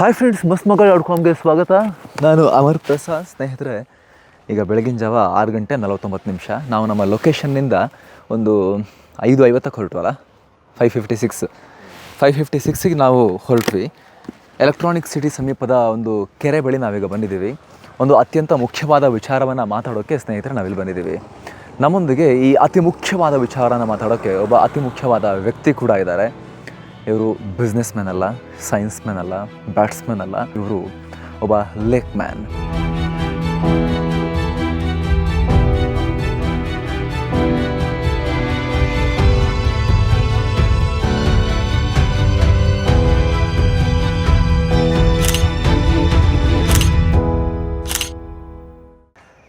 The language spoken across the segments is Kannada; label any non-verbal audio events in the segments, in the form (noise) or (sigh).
ಹಾಯ್ ಫ್ರೆಂಡ್ಸ್ ಮಸ್ತ್ ಮಗಳ ಸ್ವಾಗತ. ನಾನು ಅಮರ್ ಪ್ರಸಾದ್, ಸ್ನೇಹಿತರೆ, ಈಗ ಬೆಳಗಿನ ಜಾವ ಆರು ಗಂಟೆ ನಲವತ್ತೊಂಬತ್ತು ನಿಮಿಷ. ನಾವು ನಮ್ಮ ಲೊಕೇಶನ್ನಿಂದ ಒಂದು ಐದು ಐವತ್ತಕ್ಕೆ ಹೊರಟ್ವಲ್ಲ? Five fifty six five fifty ಸಿಕ್ಸಿಗೆ ನಾವು ಹೊರಟ್ವಿ. ಎಲೆಕ್ಟ್ರಾನಿಕ್ ಸಿಟಿ ಸಮೀಪದ ಒಂದು ಕೆರೆ ಬಳಿ ನಾವೀಗ ಬಂದಿದ್ದೀವಿ. ಒಂದು ಅತ್ಯಂತ ಮುಖ್ಯವಾದ ವಿಚಾರವನ್ನು ಮಾತಾಡೋಕ್ಕೆ ಸ್ನೇಹಿತರೆ ನಾವಿಲ್ಲಿ ಬಂದಿದ್ದೀವಿ. ನಮ್ಮೊಂದಿಗೆ ಈ ಅತಿ ಮುಖ್ಯವಾದ ವಿಚಾರನ ಮಾತಾಡೋಕ್ಕೆ ಒಬ್ಬ ಅತಿ ಮುಖ್ಯವಾದ ವ್ಯಕ್ತಿ ಕೂಡ ಇದ್ದಾರೆ. ಇವರು ಬಿಸ್ನೆಸ್ ಮ್ಯಾನ್ ಅಲ್ಲ ಸೈನ್ಸ್ ಮ್ಯಾನ್ ಅಲ್ಲ ಬ್ಯಾಟ್ಸ್ಮನ್ ಅಲ್ಲ, ಇವರು ಒಬ್ಬ ಲೇಕ್ ಮ್ಯಾನ್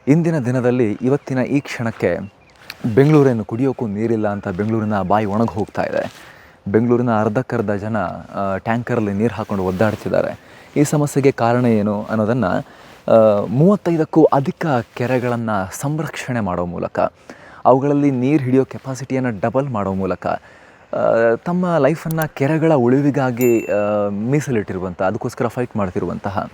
ಇಂದಿನ ದಿನದಲ್ಲಿ ಇವತ್ತಿನ ಈ ಕ್ಷಣಕ್ಕೆ ಬೆಂಗಳೂರನ್ನು ಕುಡಿಯೋಕ್ಕೂ ನೀರಿಲ್ಲ ಅಂತ ಬೆಂಗಳೂರಿನ ಬಾಯಿ ಒಣಗಿ ಹೋಗ್ತಾ ಇದೆ. ಬೆಂಗಳೂರಿನ ಅರ್ಧಕ್ಕರ್ಧ ಜನ ಟ್ಯಾಂಕರಲ್ಲಿ ನೀರು ಹಾಕೊಂಡು ಒದ್ದಾಡ್ತಿದ್ದಾರೆ. ಈ ಸಮಸ್ಯೆಗೆ ಕಾರಣ ಏನು ಅನ್ನೋದನ್ನು ಮೂವತ್ತೈದಕ್ಕೂ ಅಧಿಕ ಕೆರೆಗಳನ್ನು ಸಂರಕ್ಷಣೆ ಮಾಡೋ ಮೂಲಕ, ಅವುಗಳಲ್ಲಿ ನೀರು ಹಿಡಿಯೋ ಕೆಪಾಸಿಟಿಯನ್ನು ಡಬಲ್ ಮಾಡೋ ಮೂಲಕ ತಮ್ಮ ಲೈಫನ್ನು ಕೆರೆಗಳ ಉಳಿವಿಗಾಗಿ ಮೀಸಲಿಟ್ಟಿರುವಂಥ ಅದಕ್ಕೋಸ್ಕರ ಫೈಟ್ ಮಾಡ್ತಿರುವಂತಹ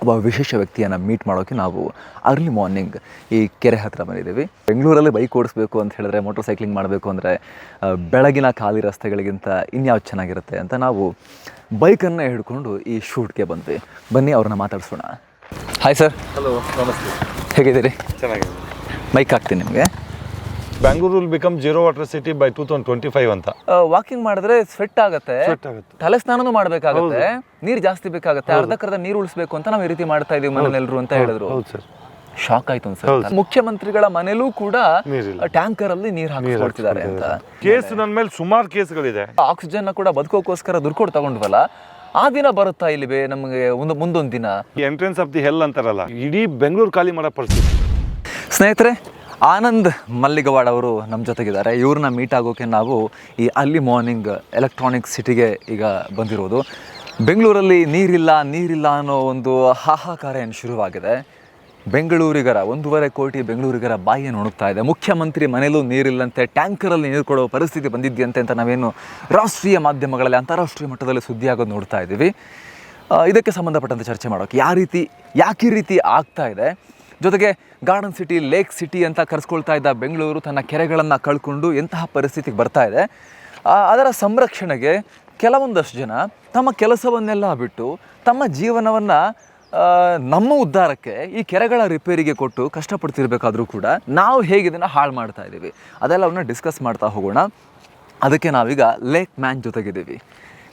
ಒಬ್ಬ ವಿಶೇಷ ವ್ಯಕ್ತಿಯನ್ನು ಮೀಟ್ ಮಾಡೋಕ್ಕೆ ನಾವು ಅರ್ಲಿ ಮಾರ್ನಿಂಗ್ ಈ ಕೆರೆ ಹತ್ರ ಬಂದಿದ್ದೀವಿ. ಬೆಂಗಳೂರಲ್ಲಿ ಬೈಕ್ ಓಡಿಸ್ಬೇಕು ಅಂತ ಹೇಳಿದ್ರೆ ಮೋಟರ್ ಸೈಕ್ಲಿಂಗ್ ಮಾಡಬೇಕು ಅಂದರೆ ಬೆಳಗಿನ ಖಾಲಿ ರಸ್ತೆಗಳಿಗಿಂತ ಇನ್ಯಾವ್ದು ಚೆನ್ನಾಗಿರುತ್ತೆ ಅಂತ ನಾವು ಬೈಕನ್ನು ಹಿಡ್ಕೊಂಡು ಈ ಶೂಟ್ಗೆ ಬಂದ್ವಿ. ಬನ್ನಿ ಅವ್ರನ್ನ ಮಾತಾಡಿಸೋಣ. ಹಾಯ್ ಸರ್ ಹಲೋ ನಮಸ್ತೆ. ಹೇಗಿದ್ದೀರಿ? ಚೆನ್ನಾಗಿದೆ ಬೈಕ್ ಹಾಕ್ತೀನಿ ನಿಮಗೆ. Bangalore will become zero water city by two thousand twenty five ಅಂತ ವಾಕಿಂಗ್ ಮಾಡಿದ್ರೆ ಸ್ವೆಟ್ ಆಗುತ್ತೆ. Sweat ಆಗುತ್ತೆ. ತಲೆ ಸ್ನಾನನೂ ಮಾಡಬೇಕಾಗುತ್ತೆ. ನೀರು ಜಾಸ್ತಿ ಬೇಕಾಗುತ್ತೆ. ಅರ್ಧಕ್ಕರ್ಧ ನೀರು ಉಳಿಸ್ಬೇಕು ಅಂತ ನಾವು ಈ ರೀತಿ ಮಾಡ್ತಾ ಇದೀವಿ ಮನೆಯಲ್ಲರೂ ಅಂತ ಹೇಳಿದ್ರು. ಹೌದು ಸರ್. ಶಾಕ್ ಆಯ್ತು ಅನ್ಸುತ್ತೆ. ಮುಖ್ಯಮಂತ್ರಿಗಳ ಮನೇಲೂ ಕೂಡ ನೀರಿಲ್ಲ. ಟ್ಯಾಂಕರ್ ಅಲ್ಲಿ ನೀರು ಹಾಕಿದ್ದಾರೆ ಅಂತ. ಕೇಸ್ ನನ್ನ ಮೇಲೆ ಸುಮಾರು ಕೇಸ್ಗಳಿದೆ. ಆಕ್ಸಿಜನ್ ಕೂಡ ಬದುಕೋಕೋಸ್ಕರ ದುಡ್ಡು ಕೊಟ್ಟು ತಗೊಂಡ್ವಲ್ಲ? ಆ ದಿನ ಬರುತ್ತಾ ಇಲ್ಲಿ ಬೇ- ನಮಗೆ ಒಂದು ಮುಂದೊಂದು ದಿನ? ಎಂಟ್ರೆನ್ಸ್ ಆಫ್ ದಿ ಹೆಲ್ ಅಂತಾರಲ್ಲ. ಇಡೀ ಬೆಂಗಳೂರು ಖಾಲಿ ಮಾಡೋ ಪರಿಸ್ಥಿತಿ. ಸ್ನೇಹಿತರೆ ಆನಂದ್ ಮಲ್ಲಿಗವಾಡ್ ಅವರು ನಮ್ಮ ಜೊತೆಗಿದ್ದಾರೆ. ಇವ್ರನ್ನ ಮೀಟ್ ಆಗೋಕೆ ನಾವು ಈ ಅಲ್ಲಿ ಮಾರ್ನಿಂಗ್ ಎಲೆಕ್ಟ್ರಾನಿಕ್ ಸಿಟಿಗೆ ಈಗ ಬಂದಿರೋದು. ಬೆಂಗಳೂರಲ್ಲಿ ನೀರಿಲ್ಲ ನೀರಿಲ್ಲ ಅನ್ನೋ ಒಂದು ಹಾಹಾಕಾರ ಏನು ಶುರುವಾಗಿದೆ? ಬೆಂಗಳೂರಿಗರ, ಒಂದೂವರೆ ಕೋಟಿ ಬೆಂಗಳೂರಿಗರ ಬಾಯಿ ನೋಡುತ್ತಾ ಇದೆ. ಮುಖ್ಯಮಂತ್ರಿ ಮನೇಲೂ ನೀರಿಲ್ಲಂತೆ ಟ್ಯಾಂಕರಲ್ಲಿ ನೀರು ಕೊಡೋ ಪರಿಸ್ಥಿತಿ ಬಂದಿದ್ಯಂತೆ ಅಂತ ನಾವೇನು ರಾಷ್ಟ್ರೀಯ ಮಾಧ್ಯಮಗಳಲ್ಲಿ, ಅಂತಾರಾಷ್ಟ್ರೀಯ ಮಟ್ಟದಲ್ಲಿ ಸುದ್ದಿ ಆಗೋದು ನೋಡ್ತಾ ಇದ್ದೀವಿ ಇದಕ್ಕೆ ಸಂಬಂಧಪಟ್ಟಂತೆ ಚರ್ಚೆ ಮಾಡೋಕೆ. ಯಾವ ರೀತಿ, ಯಾಕೆ ರೀತಿ ಆಗ್ತಾ ಇದೆ? ಜೊತೆಗೆ ಗಾರ್ಡನ್ ಸಿಟಿ ಲೇಕ್ ಸಿಟಿ ಅಂತ ಕರೆಸ್ಕೊಳ್ತಾ ಇದ್ದ ಬೆಂಗಳೂರು ತನ್ನ ಕೆರೆಗಳನ್ನು ಕಳ್ಕೊಂಡು ಎಂತಹ ಪರಿಸ್ಥಿತಿಗೆ ಬರ್ತಾ ಇದೆ? ಅದರ ಸಂರಕ್ಷಣೆಗೆ ಕೆಲವೊಂದಷ್ಟು ಜನ ತಮ್ಮ ಕೆಲಸವನ್ನೆಲ್ಲ ಬಿಟ್ಟು ತಮ್ಮ ಜೀವನವನ್ನು ನಮ್ಮ ಉದ್ಧಾರಕ್ಕೆ ಈ ಕೆರೆಗಳ ರಿಪೇರಿಗೆ ಕೊಟ್ಟು ಕಷ್ಟಪಡ್ತಿರ್ಬೇಕಾದ್ರೂ ಕೂಡ ನಾವು ಹೇಗೆ ಇದನ್ನು ಹಾಳು ಮಾಡ್ತಾ ಇದ್ದೀವಿ? ಅದೆಲ್ಲವನ್ನ ಡಿಸ್ಕಸ್ ಮಾಡ್ತಾ ಹೋಗೋಣ. ಅದಕ್ಕೆ ನಾವೀಗ ಲೇಕ್ ಮ್ಯಾನ್ ಜೊತೆಗಿದ್ದೀವಿ.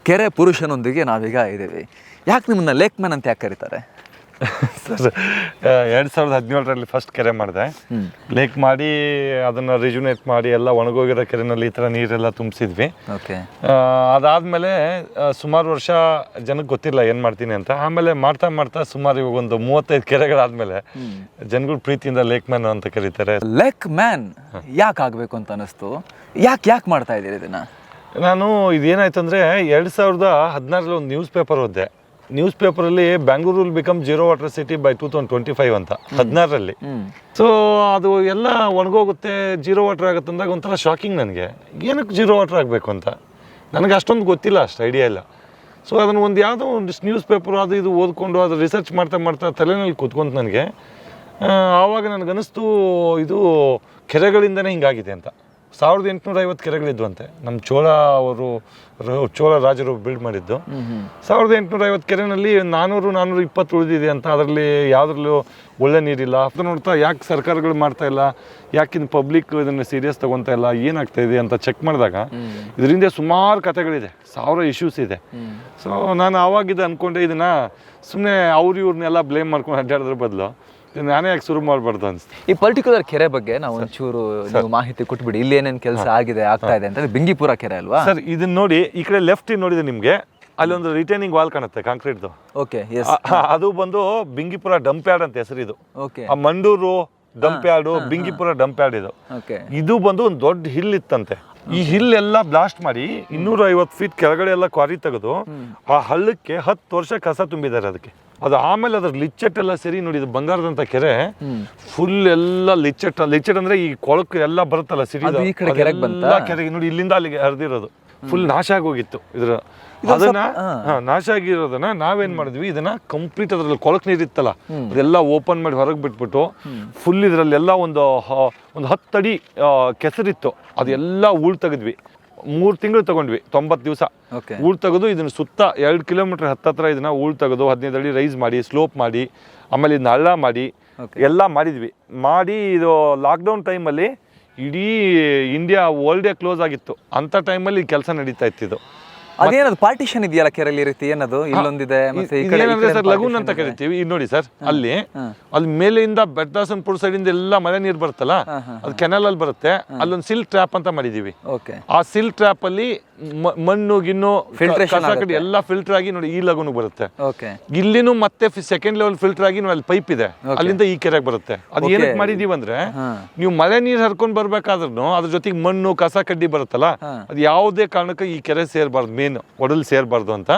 ಕೆರೆ ಪುರುಷನೊಂದಿಗೆ ನಾವೀಗ ಇದ್ದೀವಿ. ಯಾಕೆ ನಿಮ್ಮನ್ನ ಲೇಕ್ ಮ್ಯಾನ್ ಅಂತ ಯಾಕೆ ಕರೀತಾರೆ? (laughs) ಸರ್ ಎರಡು ಸಾವಿರದ ಹದಿನೇಳರಲ್ಲಿ ಫಸ್ಟ್ ಕೆರೆ ಮಾಡಿದೆ. ಲೇಕ್ ಮಾಡಿ ಅದನ್ನು ರಿಜುನೇಟ್ ಮಾಡಿ ಎಲ್ಲ ಒಣಗೋಗಿರೋ ಕೆರೆನಲ್ಲಿ ಈ ಥರ ನೀರೆಲ್ಲ ತುಂಬಿಸಿದ್ವಿ. ಓಕೆ ಅದಾದಮೇಲೆ ಸುಮಾರು ವರ್ಷ ಜನಕ್ಕೆ ಗೊತ್ತಿಲ್ಲ ಏನು ಮಾಡ್ತೀನಿ ಅಂತ. ಆಮೇಲೆ ಮಾಡ್ತಾ ಮಾಡ್ತಾ ಸುಮಾರು ಇವಾಗ ಒಂದು ಮೂವತ್ತೈದು ಕೆರೆಗಳಾದಮೇಲೆ ಜನಗಳು ಪ್ರೀತಿಯಿಂದ ಲೇಕ್ ಮ್ಯಾನ್ ಅಂತ ಕರೀತಾರೆ. ಲೇಕ್ ಮ್ಯಾನ್ ಯಾಕೆ ಆಗಬೇಕು ಅಂತ ಅನ್ನಿಸ್ತು? ಯಾಕೆ ಯಾಕೆ ಮಾಡ್ತಾ ಇದ್ದೀರಿ ಇದನ್ನ? ನಾನು ಇದೇನಾಯ್ತು ಅಂದರೆ ಎರಡು ಸಾವಿರದ ಹದಿನಾರರಲ್ಲಿ ಒಂದು ನ್ಯೂಸ್ ಪೇಪರ್ ಓದಿದೆ. ನ್ಯೂಸ್ ಪೇಪರಲ್ಲಿ Bangalore will become zero water city by two thousand twenty five ಅಂತ ಹದಿನಾರರಲ್ಲಿ. ಸೊ ಅದು ಎಲ್ಲ ಒಣಗೋಗುತ್ತೆ ಜೀರೋ ವಾಟರ್ ಆಗುತ್ತೆ ಅಂದಾಗ ಒಂಥರ ಶಾಕಿಂಗ್ ನನಗೆ. ಏನಕ್ಕೆ ಜೀರೋ ವಾಟರ್ ಆಗಬೇಕು ಅಂತ? ನನಗೆ ಅಷ್ಟೊಂದು ಗೊತ್ತಿಲ್ಲ ಅಷ್ಟು ಐಡಿಯಾ ಇಲ್ಲ ಸೊ ಅದನ್ನು ಒಂದು ಯಾವುದೋ ಒಂದು ನ್ಯೂಸ್ ಪೇಪರ್ ಅದು ಇದು ಓದ್ಕೊಂಡು ಅದು ರಿಸರ್ಚ್ ಮಾಡ್ತಾ ಮಾಡ್ತಾ ತಲೆನಲ್ಲಿ ಕೂತ್ಕೊಂತ ನನಗೆ. ಆವಾಗ ನನಗನ್ನಿಸ್ತು ಇದು ಕೆರೆಗಳಿಂದನೇ ಹಿಂಗಾಗಿದೆ ಅಂತ. ಸಾವಿರದ ಎಂಟುನೂರ ಐವತ್ತು ಕೆರೆಗಳಿದ್ವಂತೆ. ನಮ್ಮ ಚೋಳ ಅವರು ಚೋಳ ರಾಜರು ಬಿಲ್ಡ್ ಮಾಡಿದ್ದು. ಸಾವಿರದ ಎಂಟುನೂರ ಐವತ್ತು ಕೆರೆನಲ್ಲಿ ನಾನ್ನೂರು ನಾನ್ನೂರ ಇಪ್ಪತ್ತು ಉಳಿದಿದೆ ಅಂತ. ಅದರಲ್ಲಿ ಯಾವುದ್ರಲ್ಲೂ ಒಳ್ಳೆ ನೀರಿಲ್ಲ. ಅದು ನೋಡ್ತಾ ಯಾಕೆ ಸರ್ಕಾರಗಳು ಮಾಡ್ತಾ ಇಲ್ಲ? ಯಾಕೆ ಪಬ್ಲಿಕ್ ಇದನ್ನು ಸೀರಿಯಸ್ ತಗೊತಾ ಇಲ್ಲ? ಏನಾಗ್ತಾ ಇದೆ ಅಂತ ಚೆಕ್ ಮಾಡಿದಾಗ ಇದರಿಂದ ಸುಮಾರು ಕಥೆಗಳಿದೆ. ಸಾವಿರ ಇಶ್ಯೂಸ್ ಇದೆ. ಸೊ ನಾನು ಆವಾಗಿದ್ದು ಅಂದ್ಕೊಂಡೆ ಇದನ್ನು ಸುಮ್ಮನೆ ಅವ್ರು ಇವ್ರನ್ನೆಲ್ಲ ಬ್ಲೇಮ್ ಮಾಡ್ಕೊಂಡು ಅಡ್ಡಾಡೋದ್ರ ಬದಲು. ನಾನೇ ಯಾಕೆ ಶುರು ಮಾಡಬಾರ್ದು ಅನಿಸ್ತು. ಈ ಪರ್ಟಿಕ್ಯುಲರ್ ಕೆರೆ ಬಗ್ಗೆ ನಾವು ಒಂಚೂರು ನೀವು ಮಾಹಿತಿ ಕೊಟ್ಬಿಡಿ. ಇಲ್ಲಿ ಏನೇನು ಕೆಲಸ ಆಗಿದೆ ಆಗ್ತಾ ಇದೆ ಅಂತಂದ್ರೆ ಬಿಂಗಿಪುರ ಕೆರೆ ಅಲ್ವಾ? ಸರ್ ಇದನ್ನ ನೋಡಿ ಈ ಕಡೆ ಲೆಫ್ಟ್ ನೋಡಿದೆ ನಿಮಗೆ. ಅಲ್ಲೊಂದು ರಿಟೈನಿಂಗ್ ವಾಲ್ ಕಾಣುತ್ತೆ ಕಾಂಕ್ರೀಟ್ದು ಓಕೆ ಎಸ್ ಅದು ಬಂದು ಬಿಂಗಿಪುರ ಡಂಪ್ ಯಾರ್ಡ್ ಅಂತ ಹೆಸರು ಇದು ಓಕೆ ಆ Mandur dump yard Bingipura dump yard ಇದು. ಇದು ಬಂದು ಒಂದು ದೊಡ್ಡ ಹಿಲ್ ಇತ್ತಂತೆ. ಈ ಹಿಲ್ ಎಲ್ಲ ಬ್ಲಾಸ್ಟ್ ಮಾಡಿ ಇನ್ನೂರ ಐವತ್ತು ಫೀಟ್ ಕೆಳಗಡೆ ಎಲ್ಲ ಕ್ವಾರಿ ತೆಗೆದು ಆ ಹಳ್ಳಕ್ಕೆ ಹತ್ತು ವರ್ಷ ಕಸ ತುಂಬಿದ್ದಾರೆ ಅದಕ್ಕೆ. ಅದು ಆಮೇಲೆ ಅದ್ರ ಲಿಚ್ಚೆಟ್ ಎಲ್ಲ ಸರಿ ನೋಡಿ ಇದು ಬಂಗಾರದಂತ ಕೆರೆ ಫುಲ್ ಎಲ್ಲ ಲಿಚ್ಚೆಟ್ ಲಿಚ್ಚೆಟ್ ಅಂದ್ರೆ ಈ ಕೊಳಕು ಎಲ್ಲ ಬರುತ್ತಲ್ಲ ಸಿರಿ ಅದು ಈ ಕಡೆ ಕೆರೆಗ್ ಬಂತಾ? ಕೆರೆಗೆ ನೋಡಿ ಇಲ್ಲಿಂದ ಅಲ್ಲಿಗೆ ಹರಿದಿರೋದು. ಫುಲ್ ನಾಶ ಆಗೋಗಿತ್ತು ಇದ್ರ ಅದನ್ನ ನಾಶ ಆಗಿರೋದನ್ನ ನಾವೇನ್ ಮಾಡಿದ್ವಿ? ಇದನ್ನ ಕಂಪ್ಲೀಟ್ ಅದ್ರಲ್ಲಿ ಕೊಳಕ್ ನೀರಿತ್ತಲ್ಲ ಅದೆಲ್ಲ ಓಪನ್ ಮಾಡಿ ಹೊರಗೆ ಬಿಟ್ಬಿಟ್ಟು ಫುಲ್ ಇದರಲ್ಲೆಲ್ಲ ಒಂದು ಒಂದು ಹತ್ತಡಿ ಕೆಸರಿತ್ತು. ಅದೆಲ್ಲ ಉಳ್ ತೆಗೆದ್ವಿ. ಮೂರು ತಿಂಗಳು ತಗೊಂಡ್ವಿ ತೊಂಬತ್ತು ದಿವಸ. ಹೂಳ್ ತೆಗೆದು ಇದನ್ನ ಸುತ್ತ ಎರಡು ಕಿಲೋಮೀಟರ್ ಹತ್ತತ್ರ ಇದನ್ನ ಉಳ್ ತೆಗೆದು ಹದಿನೈದು ಅಡಿ ರೈಸ್ ಮಾಡಿ ಸ್ಲೋಪ್ ಮಾಡಿ ಆಮೇಲೆ ಇದನ್ನ ಹಳ್ಳ ಮಾಡಿ ಎಲ್ಲ ಮಾಡಿದ್ವಿ. ಮಾಡಿ ಇದು ಲಾಕ್ಡೌನ್ ಟೈಮಲ್ಲಿ ಇಡೀ ಇಂಡಿಯಾ ವರ್ಲ್ಡೇ ಕ್ಲೋಸ್ ಆಗಿತ್ತು. ಅಂತ ಟೈಮಲ್ಲಿ ಕೆಲಸ ನಡೀತಾ ಇತ್ತಿದ್ದು ಅದೇನದು ಪಾರ್ಟಿಷನ್ ಇದೆಯಲ್ಲ ಈ ರೀತಿ ಏನದು? ಇಲ್ಲೊಂದಿದೆ ಮತ್ತೆ ಈ ಕಡೆ ಇದೇನಂದ್ರೆ ಸರ್ ಲಗೂನ್ ಅಂತ ಕರಿತೀವಿ. ಇದು ನೋಡಿ ಸರ್ ಅಲ್ಲಿ. ಅಲ್ಲಿ ಮೇಲೆಯಿಂದ ಬೆಟ್ಟಾಸನ್ಪುರ ಸೈಡ್ ಇಂದ ಎಲ್ಲ ಮಳೆ ನೀರು ಬರುತ್ತಲ್ಲ ಅದು ಕೆನಲ್ ಅಲ್ಲಿ ಬರುತ್ತೆ. ಅಲ್ಲೊಂದು ಸಿಲ್ ಟ್ರ್ಯಾಪ್ ಅಂತ ಮಾಡಿದೀವಿ. ಓಕೆ. ಆ ಸಿಲ್ ಟ್ರ್ಯಾಪ್ ಅಲ್ಲಿ ಮ- ಮಣ್ಣು ಗಿಣ್ಣು Filtration ಕಸ ಕಡ್ಡಿ ಎಲ್ಲ ಫಿಲ್ಟರ್ ಆಗಿ ನೋಡಿ ಈ ಲಗುನು ಬರುತ್ತೆ. ಓಕೆ ಇಲ್ಲಿನೂ ಮತ್ತೆ ಸೆಕೆಂಡ್ ಲೆವೆಲ್ ಫಿಲ್ಟರ್ ಆಗಿ ನೋಡಿ ಅಲ್ಲಿ ಪೈಪ್ ಇದೆ. ಅಲ್ಲಿಂದ ಈ ಕೆರೆಗೆ ಬರುತ್ತೆ. ಅದು ಏನಕ್ಕೆ ಮಾಡಿದೀವಿ ಅಂದ್ರೆ ನೀವು ಮಳೆ ನೀರು ಹರ್ಕೊಂಡ್ ಬರ್ಬೇಕಾದ್ರೂ ಅದ್ರ ಜೊತೆಗೆ ಮಣ್ಣು ಕಸ ಕಡ್ಡಿ ಬರುತ್ತಲ್ಲ ಅದು ಯಾವುದೇ ಕಾರಣಕ್ಕೆ ಈ ಕೆರೆ ಸೇರ್ಬಾರ್ದು ಮೇನ್ ಒಡಲ್ ಸೇರ್ಬಾರ್ದು ಅಂತ.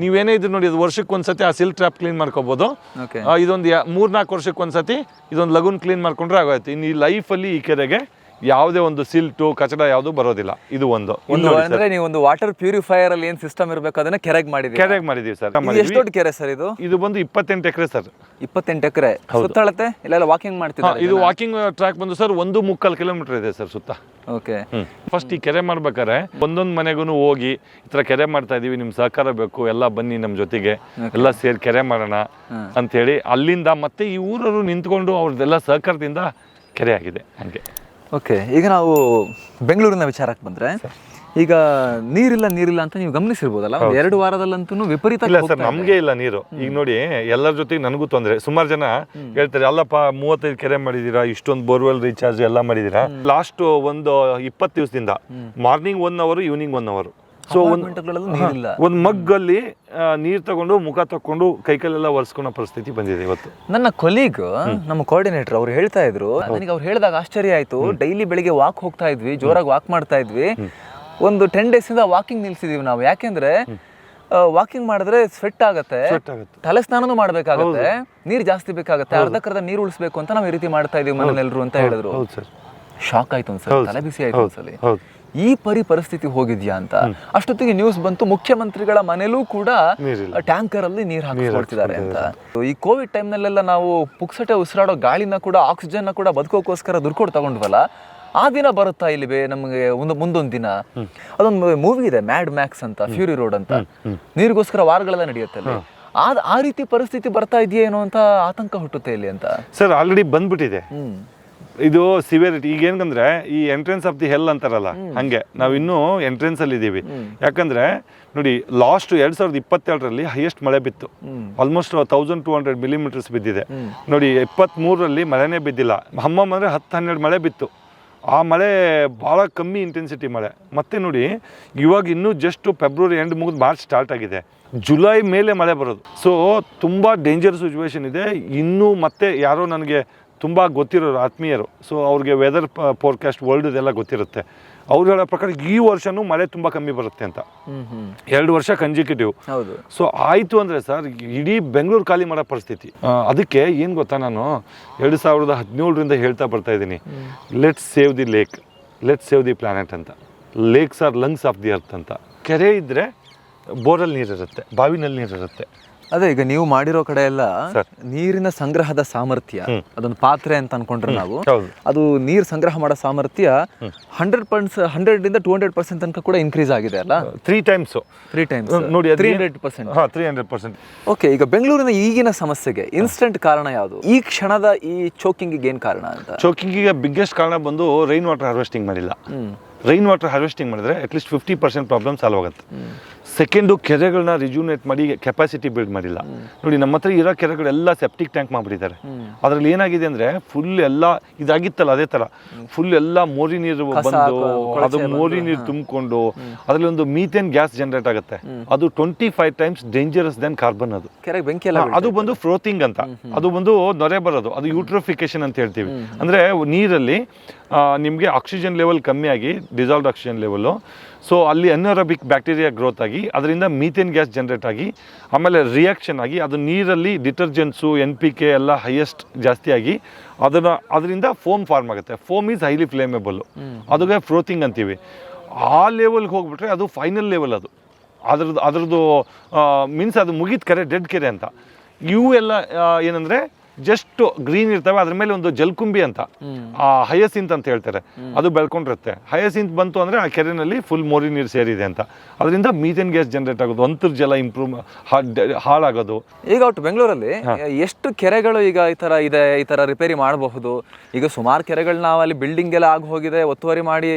ನೀವೇನೇ ಇದ್ರು ನೋಡಿ ಅದು ವರ್ಷಕ್ಕೆ ಒಂದ್ಸತಿ ಆ ಸಿಲ್ ಟ್ರ್ಯಾಪ್ ಕ್ಲೀನ್ ಮಾಡ್ಕೋಬಹುದು ಓಕೆ ಇದೊಂದು ಮೂರ್ನಾಲ್ಕು ವರ್ಷಕ್ಕೆ ಒಂದ್ಸತಿ ಇದೊಂದು ಲಗೂನ್ ಕ್ಲೀನ್ ಮಾಡ್ಕೊಂಡ್ರೆ ಆಗೋಯ್ತು. ಇನ್ನು ಈ ಲೈಫಲ್ಲಿ ಈ ಕೆರೆಗೆ ಯಾವುದೇ ಒಂದು ಸಿಲ್ಟು ಕಚಡ ಯಾವುದು ಬರೋದಿಲ್ಲ. ಇದು ಒಂದು. ಒಂದು ಅಂದ್ರೆ ನೀವು ಒಂದು ವಾಟರ್ ಪ್ಯೂರಿಫೈಯರ್ ಅಲ್ಲಿ ಏನ್ ಸಿಸ್ಟಮ್ ಇರಬೇಕು ಅದನ್ನ ಕೆರೆಗೆ ಮಾಡಿದ್ವಿ ಕೆರೆಗೆ ಮಾಡಿದೀವಿ ಸರ್. ಎಷ್ಟು ದೊಡ್ಡ ಕೆರೆ ಸರ್ ಇದು? ಇದು ಬಂದು ಇಪ್ಪತ್ತೆಂಟು ಎಕರೆ ಸರ್. ಇಪ್ಪತ್ತೆಂಟು ಎಕರೆ. ಸುತ್ತಳತೆ ಇಲ್ಲ ವಾಕಿಂಗ್ ಮಾಡ್ತೀವಿ ಇದು ವಾಕಿಂಗ್ ಟ್ರ್ಯಾಕ್ ಬಂದು ಸರ್ ಒಂದು ಮುಕ್ಕಾಲು ಕಿಲೋಮೀಟರ್ ಇದೆ ಸರ್ ಸುತ್ತ. ಓಕೆ ಫಸ್ಟ್ ಈ ಕೆರೆ ಮಾಡ್ಬೇಕಾದ್ರೆ ಒಂದೊಂದು ಮನೆಗೂ ಹೋಗಿ ಈ ತರ ಕೆರೆ ಮಾಡ್ತಾ ಇದೀವಿ ನಿಮ್ ಸಹಕಾರ ಬೇಕು ಎಲ್ಲ ಬನ್ನಿ ನಮ್ಮ ಜೊತೆಗೆ. ಎಲ್ಲ ಸೇರಿ ಕೆರೆ ಮಾಡೋಣ ಅಂತ ಹೇಳಿ ಅಲ್ಲಿಂದ ಮತ್ತೆ ಈ ಊರವರು ನಿಂತ್ಕೊಂಡು ಅವ್ರದ್ದೆಲ್ಲ ಸಹಕಾರದಿಂದ ಕೆರೆ ಆಗಿದೆ. ಹಂಗೆ. ಓಕೆ ಈಗ ನಾವು ಬೆಂಗಳೂರಿನ ವಿಚಾರಕ್ಕೆ ಬಂದ್ರೆ ಈಗ ನೀರಿಲ್ಲ ನೀರಿಲ್ಲ ಅಂತ ನೀವು ಗಮನಿಸಿರ್ಬೋದಲ್ಲ? ಒಂದು ಎರಡು ವಾರದಲ್ಲಂತೂ ವಿಪರೀತ ಇಲ್ಲ ಸರ್ ನಮಗೆ ಇಲ್ಲ ನೀರು. ಈಗ ನೋಡಿ ಎಲ್ಲರ ಜೊತೆಗೆ ನನಗೂ ತೊಂದರೆ. ಸುಮಾರು ಜನ ಹೇಳ್ತಾರೆ ಅಲ್ಲಪ್ಪ ಮೂವತ್ತೈದು ಕೆರೆ ಮಾಡಿದೀರಾ? ಇಷ್ಟೊಂದು ಬೋರ್ವೆಲ್ ರೀಚಾರ್ಜ್ ಎಲ್ಲ ಮಾಡಿದೀರಾ? ಲಾಸ್ಟ್ ಒಂದು ಇಪ್ಪತ್ತು ದಿವಸದಿಂದ. Morning one hour evening one hour so ಒಂದು ಒಂದು ಮಗ್ಗಲ್ಲಿ ನೀರು ತಗೊಂಡು ಮುಖ ತಕೊಂಡು ಕೈಕಲ್ಲೆಲ್ಲ ಒರೆಸ್ಕೊಳೋ ಪರಿಸ್ಥಿತಿ ಬಂದಿದೆ ಇವತ್ತು. ನನ್ನ ಕೊಲೀಗ್ ನಮ್ಮ ಕೋಆರ್ಡಿನೇಟರ್ ಅವ್ರು ಹೇಳ್ತಾ ಇದ್ರು ನನಗೆ ಅವ್ರು ಹೇಳಿದಾಗ ಆಶ್ಚರ್ಯ ಆಯ್ತು. ಡೈಲಿ ಬೆಳಿಗ್ಗೆ ವಾಕ್ ಹೋಗ್ತಾ ಇದ್ವಿ ಜೋರಾಗಿ ವಾಕ್ ಮಾಡ್ತಾ ಇದ್ವಿ. ಒಂದು ಟೆನ್ ಡೇಸ್ ಇಂದ ವಾಕಿಂಗ್ ನಿಲ್ಸಿದೀವಿ ನಾವು. ಯಾಕೆಂದ್ರೆ ವಾಕಿಂಗ್ ಮಾಡಿದ್ರೆ ಸ್ವೆಟ್ ಆಗುತ್ತೆ. ತಲೆ ಸ್ನಾನನೂ ಮಾಡ್ಬೇಕಾಗತ್ತೆ. ನೀರ್ ಜಾಸ್ತಿ ಬೇಕಾಗುತ್ತೆ. ಅರ್ಧಕ್ಕರ್ಧ ನೀರು ಉಳಿಸ್ಬೇಕು ಅಂತ ನಾವು ಈ ರೀತಿ ಮಾಡ್ತಾ ಇದೀವಿ ಮನೇಲಿ ಅಂತ ಹೇಳಿದ್ರು. ಹೌದು ಸರ್. ಶಾಕ್ ಆಯ್ತು ಒಂದ್ಸಲ ತಲೆ ಬಿಸಿ ಆಯ್ತು ಒಂದ್ಸಲಿ. ಈ ಪರಿ ಪರಿಸ್ಥಿತಿ ಹೋಗಿದ್ಯಾ ಅಂತ. ಅಷ್ಟೊತ್ತಿಗೆ ನ್ಯೂಸ್ ಬಂತು ಮುಖ್ಯಮಂತ್ರಿಗಳ ಮನೇಲೂ ಕೂಡ ಟ್ಯಾಂಕರ್ ಅಲ್ಲಿ ನೀರು ಹಾಕಿಸ್ಕೊಳ್ತಿದ್ದಾರೆ ಅಂತ. ಈ ಕೋವಿಡ್ ಟೈಮ್ ನಲ್ಲೆಲ್ಲ ನಾವು ಪುಕ್ಸಟೆ ಉಸಿರಾಡೋ ಗಾಳಿನ ಕೂಡ ಆಕ್ಸಿಜನ್ ಕೂಡ ಬದುಕೋಕೋಸ್ಕರ ದುರ್ಕೋಡ್ ತಗೊಂಡ್ವಲ್ಲ? ಆ ದಿನ ಬರುತ್ತಾ ಇಲ್ಲಿವೆ ಬೇ- ನಮಗೆ ಒಂದು ಮುಂದೊಂದು ದಿನ? ಅದೊಂದು ಮೂವಿ ಇದೆ ಮ್ಯಾಡ್ ಮ್ಯಾಕ್ಸ್ ಅಂತ ಫ್ಯೂರಿ ರೋಡ್ ಅಂತ. ನೀರಿಗೋಸ್ಕರ ವಾರಗಳೆಲ್ಲ ನಡೆಯುತ್ತೆ ಅಲ್ಲಿ. ಆ ಆ ರೀತಿ ಪರಿಸ್ಥಿತಿ ಬರ್ತಾ ಇದೆಯೇನೋ ಅಂತ ಆತಂಕ ಹುಟ್ಟುತ್ತೆ ಇಲ್ಲಿ ಅಂತ. ಸರ್ ಆಲ್ರೆಡಿ ಬಂದ್ಬಿಟ್ಟಿದೆ. ಇದು ಸಿವಿಯರಿಟಿ ಈಗ ಏನಂದ್ರೆ ಈ ಎಂಟ್ರೆನ್ಸ್ ಆಫ್ ದಿ ಹೆಲ್ ಅಂತಾರಲ್ಲ ಹಂಗೆ. ನಾವು ಇನ್ನೂ ಎಂಟ್ರೆನ್ಸ್ ಅಲ್ಲಿ ಇದ್ದೀವಿ ಯಾಕಂದ್ರೆ ನೋಡಿ ಲಾಸ್ಟ್ ಎರಡ್ ಸಾವಿರದ ಇಪ್ಪತ್ತೆರಡರಲ್ಲಿ ಹೈಯೆಸ್ಟ್ ಮಳೆ ಬಿತ್ತು. Almost thousand two hundred millimetres ಬಿದ್ದಿದೆ. ನೋಡಿ ಇಪ್ಪತ್ತ್ ಮೂರರಲ್ಲಿ ಮಳೆನೇ ಬಿದ್ದಿಲ್ಲ. ಹಮ್ಮಮ್ ಅಂದ್ರೆ ಹತ್ತು ಹನ್ನೆರಡು ಮಳೆ ಬಿತ್ತು. ಆ ಮಳೆ ಭಾಳ ಕಮ್ಮಿ ಇಂಟೆನ್ಸಿಟಿ ಮಳೆ. ಮತ್ತೆ ನೋಡಿ ಇವಾಗ ಇನ್ನೂ ಜಸ್ಟ್ ಫೆಬ್ರವರಿ ಎಂಡ್ ಮುಗಿದು ಮಾರ್ಚ್ ಸ್ಟಾರ್ಟ್ ಆಗಿದೆ. ಜುಲೈ ಮೇಲೆ ಮಳೆ ಬರೋದು. ಸೊ ತುಂಬ ಡೇಂಜರ್ ಸಿಚುವೇಶನ್ ಇದೆ. ಇನ್ನೂ ಮತ್ತೆ ಯಾರೋ ನನಗೆ ತುಂಬ ಗೊತ್ತಿರೋರು ಆತ್ಮೀಯರು. ಸೊ ಅವ್ರಿಗೆ ವೆದರ್ ಫೋರ್ಕಾಸ್ಟ್ ವರ್ಲ್ಡ್ ಇದೆಲ್ಲ ಗೊತ್ತಿರುತ್ತೆ. ಅವ್ರು ಹೇಳೋ ಪ್ರಕಾರ ಈ ವರ್ಷನೂ ಮಳೆ ತುಂಬ ಕಮ್ಮಿ ಬರುತ್ತೆ ಅಂತ. ಎರಡು ವರ್ಷ ಕಂಜಿಕ್ಯೂಟಿವ್ ಹೌದು. ಸೊ ಆಯಿತು ಅಂದರೆ ಸರ್ ಇಡೀ ಬೆಂಗಳೂರು ಖಾಲಿ ಮಾಡೋ ಪರಿಸ್ಥಿತಿ. ಅದಕ್ಕೆ ಏನು ಗೊತ್ತಾ ನಾನು? ಎರಡು ಸಾವಿರದ ಹದಿನೇಳರಿಂದ ಹೇಳ್ತಾ ಬರ್ತಾ ಇದ್ದೀನಿ. Let save the lake let save the planet ಅಂತ. Lakes are lungs of the earth ಅಂತ. ಕೆರೆ ಇದ್ದರೆ ಬೋರಲ್ಲಿ ನೀರಿರುತ್ತೆ ಬಾವಿನಲ್ಲಿ ನೀರಿರುತ್ತೆ. ಅದೇ ಈಗ ನೀವು ಮಾಡಿರೋ ಕಡೆ ಎಲ್ಲ ನೀರಿನ ಸಂಗ್ರಹದ ಸಾಮರ್ಥ್ಯ ಅದೊಂದು ಪಾತ್ರೆ ಅಂತ ಅನ್ಕೊಂಡ್ರೆ ನಾವು. ಅದು ನೀರು ಸಂಗ್ರಹ ಮಾಡೋ ಸಾಮರ್ಥ್ಯ ಹಂಡ್ರೆಡ್ ಪರ್ಸೆಂಟ್ ಹಂಡ್ರೆಡ್ ಇಂದ ಟೂ ಹಂಡ್ರೆಡ್ ಪರ್ಸೆಂಟ್ ತನಕ ಕೂಡ ಇನ್ಕ್ರೀಸ್ ಆಗಿದೆ ಅಲ್ಲ? ತ್ರೀ ಟೈಮ್ಸ್ ತ್ರೀ ಟೈಮ್ಸ್ ನೋಡಿ ತ್ರೀ ಹಂಡ್ರೆಡ್ ಪರ್ಸೆಂಟ್ ಹಾಂ ತ್ರೀ ಹಂಡ್ರೆಡ್ ಪರ್ಸೆಂಟ್ ಓಕೆ ಈಗ ಬೆಂಗಳೂರಿನ ಈಗಿನ ಸಮಸ್ಯೆಗೆ ಇನ್ಸ್ಟೆಂಟ್ ಕಾರಣ ಯಾವುದು? ಈ ಕ್ಷಣದ ಈ ಚೋಕಿಂಗ್ ಏನ್ ಕಾರಣ ಅಂತ? ಚೋಕಿಂಗಿಗೆ ಬಿಗ್ಗೆಸ್ಟ್ ಕಾರಣ ಬಂದು ರೈನ್ ವಾಟರ್ ಹಾರ್ವೆಸ್ಟಿಂಗ್ ಮಾಡಿಲ್ಲ ರೈನ್ ವಾಟರ್ ಹಾರ್ವೆಸ್ಟಿಂಗ್ ಮಾಡಿದ್ರೆ at least fifty percent problem solve ಆಗುತ್ತೆ. ಸೆಕೆಂಡು ಕೆರೆಗಳನ್ನ ರಿಜ್ಯೂನೇಟ್ ಮಾಡಿ ಕೆಪಾಸಿಟಿ ಬಿಲ್ಡ್ ಮಾಡಿಲ್ಲ. ನೋಡಿ ನಮ್ಮ ಹತ್ರ ಇರೋ ಕೆರೆಗಳೆಲ್ಲ ಸೆಪ್ಟಿಕ್ ಟ್ಯಾಂಕ್ ಮಾಡಿಬಿಟ್ಟಿದ್ದಾರೆ. ಅದರಲ್ಲಿ ಏನಾಗಿದೆ ಅಂದ್ರೆ ಫುಲ್ ಎಲ್ಲ ಇದಾಗಿತ್ತಲ್ಲ ಅದೇ ಥರ ಫುಲ್ ಎಲ್ಲ ಮೋರಿ ನೀರು ಬಂದು ಅದು ಮೋರಿ ನೀರು ತುಂಬಿಕೊಂಡು ಅದರಲ್ಲಿ ಒಂದು ಮೀಥೇನ್ ಗ್ಯಾಸ್ ಜನರೇಟ್ ಆಗುತ್ತೆ. ಅದು twenty five times dangerous then carbon ಅದು ಬೆಂಕಿ ಅದು ಬಂದು ಫ್ರೋತಿಂಗ್ ಅಂತ. ಅದು ಬಂದು ನೊರೆ ಬರೋದು. ಅದು ಯೂಟ್ರೋಫಿಕೇಶನ್ ಅಂತ ಹೇಳ್ತೀವಿ. ಅಂದ್ರೆ ನೀರಲ್ಲಿ ನಿಮಗೆ ಆಕ್ಸಿಜನ್ ಲೆವೆಲ್ ಕಮ್ಮಿ ಆಗಿ ಡಿಸಾಲ್ವ್ಡ್ ಆಕ್ಸಿಜನ್ ಲೆವೆಲ್ಲು ಸೊ ಅಲ್ಲಿ ಅನ್ಯರಬಿಕ್ ಬ್ಯಾಕ್ಟೀರಿಯಾ ಗ್ರೋತ್ ಆಗಿ ಅದರಿಂದ ಮೀಥೇನ್ ಗ್ಯಾಸ್ ಜನ್ರೇಟ್ ಆಗಿ ಆಮೇಲೆ ರಿಯಾಕ್ಷನ್ ಆಗಿ ಅದು ನೀರಲ್ಲಿ ಡಿಟರ್ಜೆಂಟ್ಸು ಎನ್ ಪಿ ಕೆ ಎಲ್ಲ ಹೈಯೆಸ್ಟ್ ಜಾಸ್ತಿಯಾಗಿ ಅದನ್ನು ಅದನ್ನ ಅದರಿಂದ ಫೋಮ್ ಫಾರ್ಮ್ ಆಗುತ್ತೆ. ಫೋಮ್ ಈಸ್ ಹೈಲಿ ಫ್ಲೇಮೇಬಲ್ಲು ಅದಕ್ಕೆ ಫ್ರೋತಿಂಗ್ ಅಂತೀವಿ. ಆ ಲೆವೆಲ್ಗೆ ಹೋಗ್ಬಿಟ್ರೆ ಅದು ಫೈನಲ್ ಲೆವೆಲ್ ಅದು. ಅದ್ರದ್ದು ಅದ್ರದ್ದು ಮೀನ್ಸ್ ಅದು ಮುಗಿದ ಕೆರೆ ಡೆಡ್ ಕೆರೆ ಅಂತ. ಇವು ಎಲ್ಲ ಏನಂದ್ರೆ ಜಸ್ಟ್ ಗ್ರೀನ್ ಇರ್ತವೆ ಅದ್ರ ಮೇಲೆ ಒಂದು ಜಲ್ಕುಂಬಿ ಅಂತ. ಆ ಹಯಸಿಂತ್ ಅಂತ ಹೇಳ್ತಾರೆ. ಅದು ಬೆಳ್ಕೊಂಡಿರುತ್ತೆ. ಹಯಸಿಂತ್ ಬಂತು ಅಂದ್ರೆ ಆ ಕೆರೆನಲ್ಲಿ ಫುಲ್ ಮೋರಿ ನೀರು ಸೇರಿದೆ ಅಂತ. ಅದರಿಂದ ಮೀಥೇನ್ ಗ್ಯಾಸ್ ಜನರೇಟ್ ಆಗೋದು ಅಂತರ್ಜಲ ಇಂಪ್ರೂವ್ ಹಾಳಾಗೋದು. ಈಗ ಒಟ್ಟು ಬೆಂಗಳೂರಲ್ಲಿ ಎಷ್ಟು ಕೆರೆಗಳು ಈಗ ಈ ತರ ಇದೆ ಈ ತರ ರಿಪೇರಿ ಮಾಡಬಹುದು? ಈಗ ಸುಮಾರು ಕೆರೆಗಳು ನಾವಲ್ಲಿ ಅಲ್ಲಿ ಬಿಲ್ಡಿಂಗ್ ಎಲ್ಲ ಆಗಿ ಹೋಗಿದೆ ಒತ್ತುವರಿ ಮಾಡಿ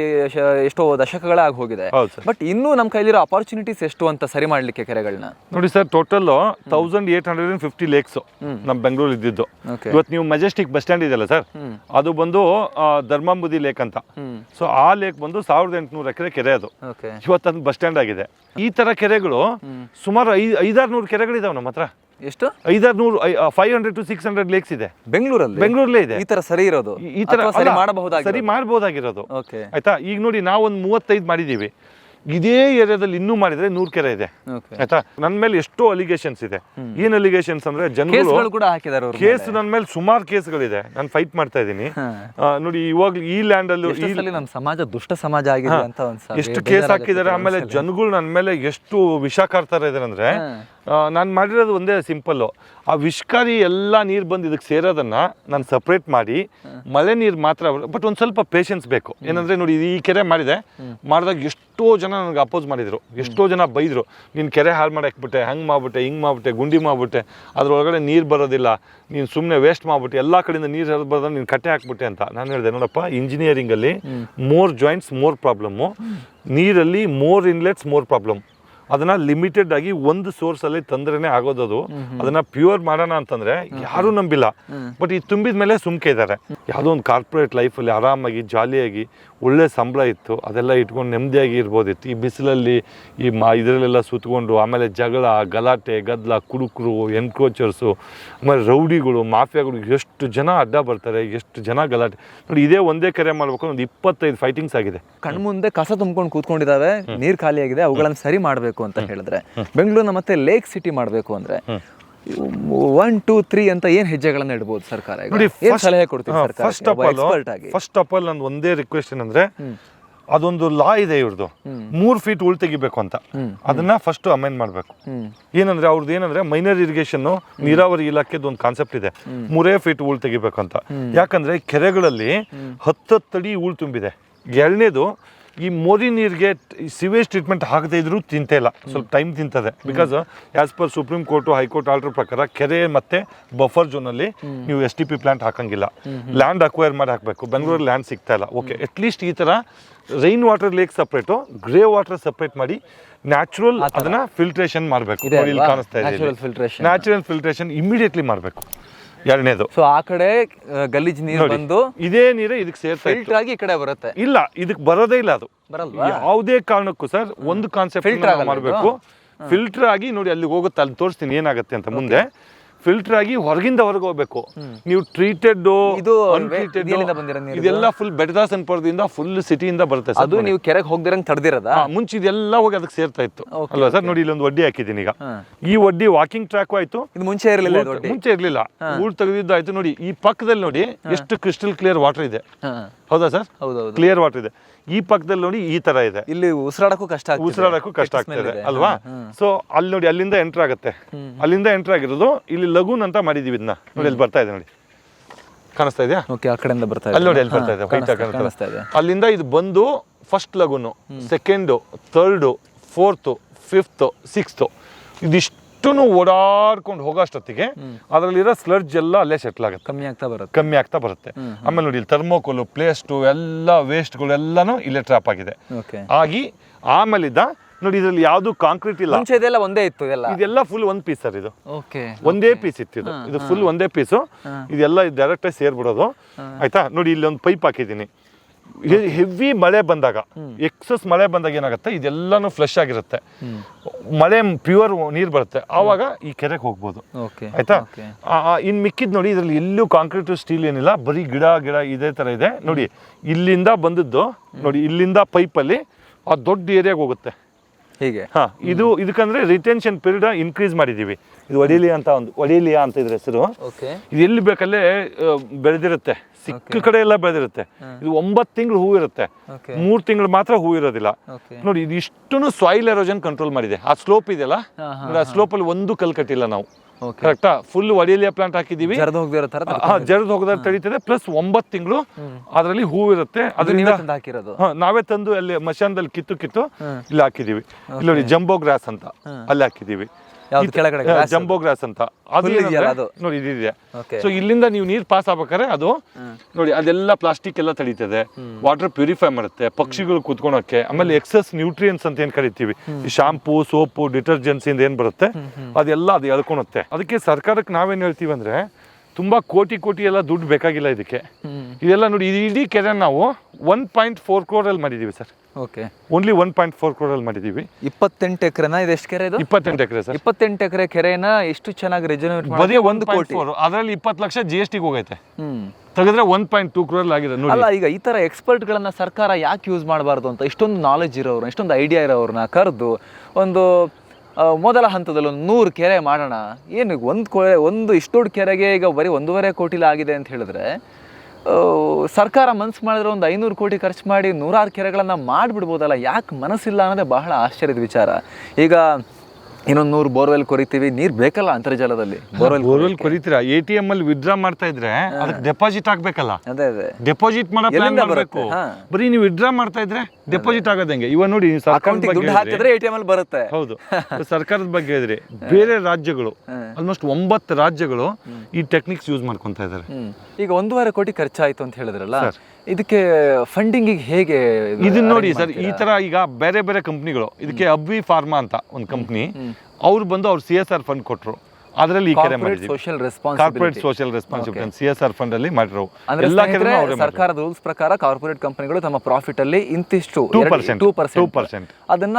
ಎಷ್ಟೋ ದಶಕಗಳೇ ಆಗಿ ಹೋಗಿದೆ. ಬಟ್ ಇನ್ನೂ ನಮ್ಮ ಕೈಲಿರೋ ಅಪಾರ್ಚುನಿಟೀಸ್ ಎಷ್ಟು ಅಂತ ಸರಿ ಮಾಡ್ಲಿಕ್ಕೆ ಕೆರೆಗಳನ್ನ ನೋಡಿ sir total thousand eight hundred and fifty lakes ನಮ್ಮ ಬೆಂಗಳೂರು ಇದ್ದಿದ್ದು. ಇವತ್ತು ನೀವು ಮೆಜೆಸ್ಟಿಕ್ ಬಸ್ ಸ್ಟ್ಯಾಂಡ್ ಇದೆಯಲ್ಲ ಸರ್ ಅದು ಬಂದು ಧರ್ಮಾಂಬುದಿ ಲೇಕ್ ಅಂತ. ಸೊ ಆ ಲೇಕ್ ಬಂದು ಸಾವಿರದ ಎಂಟುನೂರು ಎಕರೆ ಕೆರೆ ಅದು. ಇವತ್ತೊಂದು ಇವತ್ತು ಅದು ಬಸ್ ಸ್ಟ್ಯಾಂಡ್ ಆಗಿದೆ. ಈ ತರ ಕೆರೆಗಳು ಸುಮಾರು ಐ ಐದಾರು ನೂರು ಕೆರೆಗಳಿದಾವೆ ನಮ್ಮ ಹತ್ರ. ಎಷ್ಟು? ಐದಾರು ನೂರು five hundred to six hundred lakes ಇದೆ. ಬೆಂಗಳೂರಲ್ಲಿ? ಬೆಂಗಳೂರಲ್ಲೇ ಇದೆ. ಈ ತರ ಸರಿ ಇರೋದು? ಈ- ತರ ಸರಿ ಸರಿ ಮಾಡಬಹುದಾಗಿರೋದು. ಓಕೆ ಆಯ್ತಾ? ಈಗ ನೋಡಿ ನಾವು ಒಂದು ಮೂವತ್ತೈದು ಮಾಡಿದ್ದೀವಿ. ಇದೇ ಏರಿಯಾದಲ್ಲಿ ಇನ್ನೂ ಮಾಡಿದ್ರೆ ನೂರ್ ಕೆರೆ ಇದೆ. ಆಯ್ತಾ? ನನ್ನ ಮೇಲೆ ಎಷ್ಟೋ ಅಲಿಗೇಷನ್ಸ್ ಇದೆ. ಏನ್ ಅಲಿಗೇಷನ್ಸ್ ಅಂದ್ರೆ ಜನಗಳು ಕೂಡ ಹಾಕಿದ್ದಾರೆ ಅವರು ಕೇಸ್ ನನ್ನ ಮೇಲೆ ಸುಮಾರು ಕೇಸ್ಗಳಿದೆ. ನಾನು ಫೈಟ್ ಮಾಡ್ತಾ ಇದ್ದೀನಿ. ನೋಡಿ ಇವಾಗ ಈ ಲ್ಯಾಂಡ್ ಅಲ್ಲಿ ನಮ್ಮ ಸಮಾಜ ದುಷ್ಟ ಸಮಾಜ ಆಗಿದೆ ಅಂತ ಎಷ್ಟು ಕೇಸ್ ಹಾಕಿದ್ದಾರೆ ಆಮೇಲೆ ಜನಗಳು ನನ್ನ ಮೇಲೆ ಎಷ್ಟು ವಿಷ ಕಾರ್ತಾರ ಇದಾರೆ ಅಂದ್ರೆ ನಾನು ಮಾಡಿರೋದು ಒಂದೇ ಸಿಂಪಲ್ಲು. ಆ ವಿಷ್ಕಾರಿ ಎಲ್ಲ ನೀರು ಬಂದು ಇದಕ್ಕೆ ಸೇರೋದನ್ನು ನಾನು ಸಪ್ರೇಟ್ ಮಾಡಿ ಮಳೆ ನೀರು ಮಾತ್ರ ಬಟ್ ಒಂದು ಸ್ವಲ್ಪ ಪೇಷನ್ಸ್ ಬೇಕು. ಏನಂದರೆ ನೋಡಿ ಈ ಕೆರೆ ಮಾಡಿದೆ ಮಾಡಿದಾಗ ಎಷ್ಟೋ ಜನ ನನಗೆ ಅಪೋಸ್ ಮಾಡಿದ್ರು. ಎಷ್ಟೋ ಜನ ಬೈದರು. ನೀನು ಕೆರೆ ಹಾಳು ಮಾಡಾಕ್ಬಿಟ್ಟೆ ಹಂಗೆ ಮಾಡ್ಬಿಟ್ಟೆ ಹಿಂಗೆ ಮಾಡ್ಬಿಟ್ಟೆ ಗುಂಡಿ ಮಾಡ್ಬಿಟ್ಟೆ ಅದರೊಳಗಡೆ ನೀರು ಬರೋದಿಲ್ಲ ನೀನು ಸುಮ್ಮನೆ ವೇಸ್ಟ್ ಮಾಡ್ಬಿಟ್ಟು ಎಲ್ಲ ಕಡೆಯಿಂದ ನೀರು ಹರಿದು ಬರೋದು ನೀನು ಕಟ್ಟೆ ಹಾಕ್ಬಿಟ್ಟೆ ಅಂತ ನಾನು ಹೇಳಿದೆ. ನೋಡಪ್ಪ ಇಂಜಿನಿಯರಿಂಗಲ್ಲಿ ಮೋರ್ ಜಾಯಿಂಟ್ಸ್ ಮೋರ್ ಪ್ರಾಬ್ಲಮ್ಮು ನೀರಲ್ಲಿ ಮೋರ್ ಇನ್ಲೆಟ್ಸ್ ಮೋರ್ ಪ್ರಾಬ್ಲಮ್ ಅದನ್ನ ಲಿಮಿಟೆಡ್ ಆಗಿ ಒಂದು ಸೋರ್ಸ್ ಅಲ್ಲಿ ತಂದ್ರೇನೆ ಆಗೋದದು ಅದನ್ನ ಪ್ಯೂರ್ ಮಾಡೋಣ ಅಂತಂದ್ರೆ ಯಾರು ನಂಬಿಲ್ಲ. ಬಟ್ ಈ ತುಂಬಿದ ಮೇಲೆ ಸುಮ್ಕೆ ಇದ್ದಾರೆ. ಯಾವುದೋ ಒಂದು ಕಾರ್ಪೊರೇಟ್ ಲೈಫಲ್ಲಿ ಆರಾಮಾಗಿ ಜಾಲಿಯಾಗಿ ಒಳ್ಳೆ ಸಂಬಳ ಇತ್ತು ಅದೆಲ್ಲ ಇಟ್ಕೊಂಡು ನೆಮ್ಮದಿಯಾಗಿ ಇರ್ಬೋದಿತ್ತು. ಈ ಬಿಸಿಲಲ್ಲಿ ಈ ಮಾ ಇದರಲ್ಲೆಲ್ಲ ಸುತ್ಕೊಂಡು ಆಮೇಲೆ ಜಗಳ ಗಲಾಟೆ ಗದ್ದಲ ಕುಡುಕರು ಎನ್ಕ್ರೋಚರ್ಸು ಆಮೇಲೆ ರೌಡಿಗಳು ಮಾಫಿಯಾಗಳು ಎಷ್ಟು ಜನ ಅಡ್ಡ ಬರ್ತಾರೆ ಎಷ್ಟು ಜನ ಗಲಾಟೆ. ನೋಡಿ ಇದೇ ಒಂದೇ ಕರೆ ಮಾಡ್ಬೇಕು ಒಂದು ಇಪ್ಪತ್ತೈದು ಫೈಟಿಂಗ್ಸ್ ಆಗಿದೆ. ಕಣ್ಮುಂದೆ ಕಸ ತುಂಬ್ಕೊಂಡು ಕೂತ್ಕೊಂಡಿದಾವೆ ನೀರು ಖಾಲಿಯಾಗಿದೆ ಅವುಗಳನ್ನು ಸರಿ ಮಾಡಬೇಕು ಅಂತ ಹೇಳಿದ್ರೆ. ಬೆಂಗಳೂರಿನ ಮತ್ತೆ ಲೇಕ್ ಸಿಟಿ ಮಾಡಬೇಕು ಅಂದ್ರೆ ಒನ್ ಟೂ ತ್ರೀ ಅಂತ ಏನ್ ಹೆಜ್ಜೆಗಳನ್ನ ಇಡ್ಬೋದು ಸರ್ಕಾರ? ನೋಡಿ ಸಲಹೆ ಕೊಡ್ತೀವಿ first of all first of all ನಂದು ಒಂದೇ ರಿಕ್ವೆಸ್ಟ್ ಏನಂದ್ರೆ ಅದೊಂದು ಲಾ ಇದೆ ಇವ್ರದ್ದು ಮೂರ್ ಫೀಟ್ ಉಳ್ ತೆಗಿಬೇಕು ಅಂತ. ಅದನ್ನ ಫಸ್ಟ್ ಅಮೆಂಡ್ ಮಾಡ್ಬೇಕು. ಏನಂದ್ರೆ ಅವ್ರದ್ದು ಏನಂದ್ರೆ ಮೈನರ್ ಇರಿಗೇಷನ್ ನೀರಾವರಿ ಇಲಾಖೆದು ಒಂದು ಕಾನ್ಸೆಪ್ಟ್ ಇದೆ. ಮೂರೇ ಫೀಟ್ ಉಳ್ ತೆಗಿಬೇಕು ಅಂತ. ಯಾಕಂದ್ರೆ ಕೆರೆಗಳಲ್ಲಿ ಹತ್ತತ್ತಡಿ ಉಳ್ ತುಂಬಿದೆ. ಎರಡನೇದು ಈ ಮೋರಿ ನೀರಿಗೆ ಸಿವೇಜ್ ಟ್ರೀಟ್ಮೆಂಟ್ ಹಾಕದೇ ಇದ್ರೂ ತಿಂತ ಇಲ್ಲ. ಸ್ವಲ್ಪ ಟೈಮ್ ತಿಂತದೆ. Because as per supreme court high court order ಪ್ರಕಾರ ಕೆರೆ ಮತ್ತೆ ಬಫರ್ ಝೋನ್ ಅಲ್ಲಿ ನೀವು ಎಸ್ ಟಿ ಪಿ ಪ್ಲಾಂಟ್ ಹಾಕಂಗಿಲ್ಲ. ಲ್ಯಾಂಡ್ ಅಕ್ವೈರ್ ಮಾಡಿ ಹಾಕಬೇಕು. ಬೆಂಗಳೂರಲ್ಲಿ ಲ್ಯಾಂಡ್ ಸಿಗ್ತಾ ಇಲ್ಲ. ಓಕೆ ಅಟ್ಲೀಸ್ಟ್ ಈ ತರ rain water lake separate grey water separate ಮಾಡಿ ನ್ಯಾಚುರಲ್ ಅದನ್ನ ಫಿಲ್ಟ್ರೇಷನ್ ಮಾಡಬೇಕು? ಕಾಣಿಸ್ತಾ ಇದೆ. ನ್ಯಾಚುರಲ್ ಫಿಲ್ಟ್ರೇಷನ್ ಇಮಿಡಿಯೇಟ್ಲಿ ಮಾಡಬೇಕು. ಎರಡನೇದು. ಸೊ ಆ ಕಡೆ ಗಲೀಜ್ ನೀರು ಬಂದು ಇದೇ ನೀರು ಇದಕ್ಕೆ ಸೇರ್ತಾ ಫಿಲ್ಟರ್ ಆಗಿ ಈ ಕಡೆ ಬರುತ್ತೆ. ಇಲ್ಲ ಇದಕ್ಕೆ ಬರೋದೇ ಇಲ್ಲ ಅದು. ಬರಲ್ವಾ? ಯಾವುದೇ ಕಾರಣಕ್ಕೂ ಸರ್ ಒಂದು ಕಾನ್ಸೆಪ್ಟ್ ಮಾಡಬೇಕು. ಫಿಲ್ಟರ್ ಆಗಿ ನೋಡಿ ಅಲ್ಲಿ ಹೋಗುತ್ತೆ ಅಲ್ಲಿ ತೋರಿಸ್ತೀನಿ ಏನಾಗುತ್ತೆ ಅಂತ ಮುಂದೆ. ಫಿಲ್ಟರ್ ಆಗಿ ಹೊರಗಿಂದ ಹೊರಗೆ ಹೋಗ್ಬೇಕು. ನೀವು ಟ್ರೀಟೆಡ್ ಇದು ಎಲ್ಲಿಂದ ಬಂದಿರೋ ನೀರು? ಇದೆಲ್ಲ ಫುಲ್ ಬೆಡದಾಸನ್ಪುರದಿಂದ ಫುಲ್ ಸಿಟಿಯಿಂದ ಬರುತ್ತೆ ಸರ್ ಅದು ನೀವು ಕೆರೆಗೆ ಹೋಗ್ದಿರಂಗ್ ತಡೆದಿರದ? ಹಾ, ಮುಂಚೆ ಇದೆಲ್ಲ ಹೋಗಿ ಅದಕ್ಕೆ ಸೇರ್ತಾ ಇತ್ತು. Okay, ಅಲ್ವಾ ಸರ್? ನೋಡಿ ಇಲ್ಲೊಂದು ವಡ್ಡಿ ಹಾಕಿದ್ದೀನಿ ಈಗ. ಈ ವಡ್ಡಿ ವಾಕಿಂಗ್ ಟ್ರ್ಯಾಕ್ ಆಯ್ತು. ಇದು ಮುಂಚೆ ಇರಲಿಲ್ಲ ಇದು ಒಡ್ಡಿ? ಮುಂಚೆ ಇರ್ಲಿಲ್ಲ. ಊರ್ ತೆಗೆದಿದ್ದು ಆಯ್ತು. ನೋಡಿ ಈ ಪಕ್ಕದಲ್ಲಿ ನೋಡಿ ಎಷ್ಟು ಕ್ರಿಸ್ಟಲ್ ಕ್ಲಿಯರ್ ವಾಟರ್ ಇದೆ. ಹಾ. ಹೌದಾ ಸರ್? ಹೌದೌದು. ಕ್ಲಿಯರ್ ವಾಟರ್ ಇದೆ. ಈ ಪಕ್ಕದಲ್ಲಿ ನೋಡಿ ಈ ತರ ಇದೆ. ಇಲ್ಲಿ ಉಸಿರಾಡಕ್ಕೂ ಕಷ್ಟ ಆಗ್ತಿದೆ. ಉಸಿರಾಡಕ್ಕೂ ಕಷ್ಟ ಆಗ್ತದೆ. ಅಲ್ವಾ. ಸೊ ಅಲ್ಲಿ ನೋಡಿ ಅಲ್ಲಿಂದ ಎಂಟರ್ ಆಗುತ್ತೆ. ಅಲ್ಲಿಂದ ಎಂಟರ್ ಆಗಿರೋದು ಇಲ್ಲಿ ಲಗೂನ್ ಅಂತ ಮಾಡಿದೀವಿ ಇದನ್ನ. ನೋಡಿ ಅಲ್ಲಿ ಬರ್ತಾ ಇದೆ ನೋಡಿ. ಕಾಣಿಸ್ತಾ ಇದೆಯಾ? ಓಕೆ ಆ ಕಡೆಯಿಂದ ಬರ್ತಾ ಇದೆ. ಅಲ್ಲಿ ನೋಡಿ ಅಲ್ಲಿ ಬರ್ತಾ ಇದೆ. ಆಗಿ ಕಾಣಿಸ್ತಾ ಇದೆ ಅಲ್ಲಿಂದ ಇದು ಬಂದು first lagoon second third fourth fifth sixth ಇದಿಷ್ಟು ಓಡಾಡ್ಕೊಂಡು ಹೋಗೋಷ್ಟೊತ್ತಿಗೆ ಅದರಲ್ಲಿರೋ ಸ್ಲಡ್ಜ್ ಎಲ್ಲ ಅಲ್ಲೇ ಸೆಟ್ಲ್ ಆಗುತ್ತೆ. ಕಮ್ಮಿ ಆಗ್ತಾ ಬರುತ್ತೆ. ಕಮ್ಮಿ ಆಗ್ತಾ ಬರುತ್ತೆ. ಆಮೇಲೆ ನೋಡಿ ಇಲ್ಲಿ ಥರ್ಮೋಕೋಲು ಪ್ಲೇಸ್ಟು ಎಲ್ಲ ವೇಸ್ಟ್ಗಳು ಎಲ್ಲನೂ ಇಲ್ಲೇ ಟ್ರಾಪ್ ಆಗಿದೆ. ಆಗಿ ಆಮೇಲಿದ್ದ ನೋಡಿ ಇದರಲ್ಲಿ ಯಾವುದು ಕಾಂಕ್ರೀಟ್ ಇಲ್ಲ. ಮುಂಚೆ ಇದೆಲ್ಲ ಒಂದೇ ಇತ್ತು ಇದೆಲ್ಲ. ಇದೆಲ್ಲ ಫುಲ್ ಒಂದ್ ಪೀಸ್ ಸರ್ ಇದು. ಓಕೆ ಒಂದೇ ಪೀಸ್ ಇತ್ತು ಇದು. ಇದು ಫುಲ್ ಒಂದೇ ಪೀಸು ಇದೆಲ್ಲ ಡೈರೆಕ್ಟ್ ಆಗಿ ಸೇರ್ಬಿಡೋದು. ಆಯ್ತಾ? ನೋಡಿ ಇಲ್ಲಿ ಒಂದು ಪೈಪ್ ಹಾಕಿದ್ದೀನಿ. ಹೆವಿ ಮಳೆ ಬಂದಾಗ ಎಕ್ಸಸ್ ಮಳೆ ಬಂದಾಗ ಏನಾಗುತ್ತೆ? ಇದೆಲ್ಲಾನು ಫ್ಲಶ್ ಆಗಿರುತ್ತೆ. ಮಳೆ ಪ್ಯೂರ್ ನೀರು ಬರುತ್ತೆ. ಆವಾಗ ಈ ಕೆರೆಗೆ ಹೋಗ್ಬೋದು. ಓಕೆ ಆಯ್ತಾ? ಇನ್ ಮಿಕ್ಕಿದ್ ನೋಡಿ ಇದರಲ್ಲಿ ಎಲ್ಲೂ ಕಾಂಕ್ರೀಟ್ ಸ್ಟೀಲ್ ಏನಿಲ್ಲ ಬರೀ ಗಿಡ ಗಿಡ ಇದೇ ತರ ಇದೆ. ನೋಡಿ ಇಲ್ಲಿಂದ ಬಂದದ್ದು ನೋಡಿ ಇಲ್ಲಿಂದ ಪೈಪಲ್ಲಿ ಆ ದೊಡ್ಡ ಏರಿಯಾಗೆ ಹೋಗುತ್ತೆ. ಹೀಗೆ? ಹಾ ಇದು ಇದಕ್ಕಂದ್ರೆ ರಿಟೆನ್ಷನ್ ಪೀರಿಯಡ್ ಇನ್ಕ್ರೀಸ್ ಮಾಡಿದೀವಿ ಇದು ಒಡಿಲಿಯಾ ಅಂತ ಒಂದು ಒಡಿಲಿಯಾ ಅಂತ ಇದ್ರ ಹೆಸರು. ಓಕೆ ಇದು ಎಲ್ಲಿ ಬೇಕಲ್ಲೇ ಆ, ಬೆಳೆದಿರುತ್ತೆ. ಸಿಕ್ಕ ಕಡೆ ಎಲ್ಲ ಬೆಳೆದಿರುತ್ತೆ. ಇದು ಒಂಬತ್ತು ತಿಂಗಳು ಹೂ ಇರುತ್ತೆ. ಮೂರು ತಿಂಗಳು ಮಾತ್ರ ಹೂ ಇರೋದಿಲ್ಲ. ಓಕೆ ನೋಡಿ ಇದು ಇಷ್ಟು ಸಾಯಿಲ್ ಎರೋಜನ್ ಕಂಟ್ರೋಲ್ ಮಾಡಿದೆ. ಆ ಸ್ಲೋಪ್ ಇದೆಯಲ್ಲ? ಹಾ, ಹಾ, ನೋಡಿ ಆ ಸ್ಲೋಪ್ ಅಲ್ಲಿ ಒಂದು ಕಲ್ ಕಟ್ಟಿಲ್ಲ ನಾವು. ಓಕೆ ಕರೆಕ್ಟಾ ಫುಲ್ ಒಡಿಲಿಯಾ ಪ್ಲಾಂಟ್ ಹಾಕಿದೀವಿ ಜರದು ಹೋಗದಿರೋ ತರ ಜರದ್ ಹೋಗದ ತಡೀತದೆ. ಪ್ಲಸ್ ಒಂಬತ್ತು ತಿಂಗಳು ಅದರಲ್ಲಿ ಹೂ ಇರುತ್ತೆ. ಅದು ಅದರಿಂದ ತಂದು ಹಾಕಿರೋದು? ಹಾ, ನಾವೇ ತಂದು ಅಲ್ಲಿ ಮಶಾನದಲ್ಲಿ ಕಿತ್ತು ಕಿತ್ತು ಇಲ್ಲಿ ಹಾಕಿದೀವಿ ಇಲ್ಲಿ ನೋಡಿ ಜಂಬೋ ಗ್ರಾಸ್ ಅಂತ ಅಲ್ಲಿ ಹಾಕಿದೀವಿ ಯಾವ್ದು ಕೆಳಗಡೆ grass? ಜಂಬೋ ಗ್ರಾಸ್ ಅಂತ. ಅದು Full ಏನಂದ್ರೆ- ಅದು? ನೋಡಿ ಇದಿದೆ ಸೊ ಇಲ್ಲಿಂದ ನೀವು ನೀರು ಪಾಸ್ ಆಗ್ಬೇಕಾದ್ರೆ ಅದು ನೋಡಿ ಅದೆಲ್ಲ ಪ್ಲಾಸ್ಟಿಕ್ ಎಲ್ಲ ತಡೀತದೆ. ವಾಟರ್ ಪ್ಯೂರಿಫೈ ಮಾಡುತ್ತೆ ಪಕ್ಷಿಗಳು ಕುತ್ಕೊಳಕ್ಕೆ. ಆಮೇಲೆ ಎಕ್ಸಸ್ ನ್ಯೂಟ್ರಿಯನ್ಸ್ ಅಂತ ಏನ್ ಕರಿತೀವಿ? ಶಾಂಪೂ ಸೋಪು ಡಿಟರ್ಜೆನ್ಸ್ ಇಂದ ಏನ್ ಬರುತ್ತೆ? ಅದೆಲ್ಲ ಅದು ಎಳ್ಕೊಳುತ್ತೆ. ಅದಕ್ಕೆ ಸರ್ಕಾರಕ್ಕೆ ನಾವೇನ್ ಹೇಳ್ತೀವಿ ಅಂದ್ರೆ ತುಂಬಾ ಕೋಟಿ ಕೋಟಿ ಎಲ್ಲ ದುಡ್ಡು ಬೇಕಾಗಿಲ್ಲ ಇದಕ್ಕೆ. ಇದೆಲ್ಲ ನೋಡಿ ಇಡೀ ಕೆರೆ ನಾವು ಒನ್ ಪಾಯಿಂಟ್ ಫೋರ್ ಕ್ರೋರಲ್ಲಿ ಮಾಡಿದೀವಿ sir. Okay only one point four ಕ್ರೋರಲ್ಲಿ ಮಾಡಿದೀವಿ ಇಪ್ಪತ್ತೆಂಟು ಎಕರೆನ? ಇದು ಎಷ್ಟು ಕೆರೆ ಇದು? ಇಪ್ಪತ್ತೆಂಟು ಎಕರೆ ಸರ್. ಇಪ್ಪತ್ತೆಂಟು ಎಕರೆ ಕೆರೆನ ಎಷ್ಟು ಚೆನ್ನಾಗಿ ರೆಜುನೇಟ್ ಬರೀ ಒಂದು ಕೋಟಿ. ಅದರಲ್ಲಿ ಇಪ್ಪತ್ತು ಲಕ್ಷ ಜಿ ಎಸ್ ಟಿಗೆ ಹೋಗೈತೆ. ತೆಗೆದ್ರೆ ಒನ್ ಪಾಯಿಂಟ್ ಟೂ ಕ್ರೋರ್ ಆಗಿದೆ ನೋಡಿ. ಅಲ್ಲ ಈಗ ಈ ತರ ಎಕ್ಸ್ಪರ್ಟ್ ಗಳನ್ನ ಸರ್ಕಾರ ಯಾಕೆ ಯೂಸ್ ಮಾಡಬಾರ್ದು ಅಂತ ಇಷ್ಟೊಂದು ನಾಲೆಜ್ ಇರೋರು ಇಷ್ಟೊಂದು ಐಡಿಯಾ ಇರೋರನ್ನ ಕರೆದು ಒಂದು ಮೊದಲ ಹಂತದಲ್ಲಿ ಒಂದು ನೂರು ಕೆರೆ ಮಾಡೋಣ. ಏನು ಒಂದು ಕೊ ಒಂದು ಇಷ್ಟು ದೊಡ್ಡ ಕೆರೆಗೆ ಈಗ ಬರೀ ಒಂದೂವರೆ ಕೋಟಿಲಾಗಿದೆ ಅಂತ ಹೇಳಿದ್ರೆ ಸರ್ಕಾರ ಮನಸ್ಸು ಮಾಡಿದ್ರೆ ಒಂದು ಐನೂರು ಕೋಟಿ ಖರ್ಚು ಮಾಡಿ ನೂರಾರು ಕೆರೆಗಳನ್ನು ಮಾಡಿಬಿಡ್ಬೋದಲ್ಲ, ಯಾಕೆ ಮನಸ್ಸಿಲ್ಲ ಅನ್ನೋದೇ ಬಹಳ ಆಶ್ಚರ್ಯದ ವಿಚಾರ. ಈಗ ಇನ್ನೊಂದು ನೂರು ಬೋರ್ವೆಲ್ ಕೊರಿತೀವಿ. ನೀರು ಬೇಕಲ್ಲ ಅಂತರ್ಜಾಲದಲ್ಲಿ? ಬೋರ್ವೆಲ್ ಬೋರ್ವೆಲ್ ಕೊರಿತೀರಾ? ಎ ಟಿ ಎಂ ಅಲ್ಲಿ ವಿಡ್ರಾ ಮಾಡ್ತಾ ಇದ್ರೆ ಅದಕ್ಕೆ ಡೆಪಾಸಿಟ್ ಆಗ್ಬೇಕಲ್ಲ? ಅದೇ ಅದೇ. ಡೆಪಾಸಿಟ್ ಮಾಡೋ ಪ್ಲಾನ್ ಮಾಡಬೇಕು? ಬರೀ ನೀವು ವಿಡ್ರಾ ಮಾಡ್ತಾ ಇದ್ರೆ ಡೆಪಾಸಿಟ್ ಆಗೋದಂಗೆ ಇವ ಇವಾಗ ನೋಡಿ ಅಕೌಂಟಿಗೆ ದುಡ್ಡು ಹಾಕಿದ್ರೆ ಎ ಟಿ ಎಂ ಅಲ್ಲಿ ಬರುತ್ತೆ. ಹೌದು. ಸರ್ಕಾರದ ಬಗ್ಗೆ ಹೇಳಿದ್ರಿ ಬೇರೆ ರಾಜ್ಯಗಳು ಆಲ್ಮೋಸ್ಟ್ ಒಂಬತ್ತು ರಾಜ್ಯಗಳು ಈ ಟೆಕ್ನಿಕ್ಸ್ ಯೂಸ್ ಮಾಡ್ಕೊಂತ ಇದ್ದಾರೆ ಹ್ಮ್. ಈಗ ಒಂದೂವರೆ ಕೋಟಿ ಖರ್ಚಾಯ್ತು ಅಂತ ಹೇಳಿದ್ರಲ್ಲ? ಇದಕ್ಕೆ ಫಂಡಿಂಗಿಗೆ ಹೇಗೆ ಇದನ್ನ ನೋಡಿ ಸರ್ ಈ ತರ ಈಗ ಬೇರೆ ಬೇರೆ ಕಂಪ್ನಿಗಳು ಇದಕ್ಕೆ ಅಬ್ವಿ ಫಾರ್ಮಾ ಅಂತ ಒಂದು ಕಂಪ್ನಿ ಅವ್ರು ಬಂದು ಅವ್ರು ಸಿ ಎಸ್ ಆರ್ ಫಂಡ್ ಕೊಟ್ರು. ಅದರಲ್ಲಿ ಈ ಕೆರೆ ಮಾಡಿದ್ವಿ social corporate social responsibility C S R fund ಅಲ್ಲಿ ಮಾಡಿರೋ ಎಲ್ಲ ಸರ್ಕಾರದ ರೂಲ್ಸ್ ಪ್ರಕಾರ ಕಾರ್ಪೊರೇಟ್ ಕಂಪನಿಗಳು ತಮ್ಮ ಪ್ರಾಫಿಟ್ ಅಲ್ಲಿ ಇಂತಿಷ್ಟು 2%, ಟೂ 2%. ಪರ್ಸೆಂಟ್ ಅದನ್ನ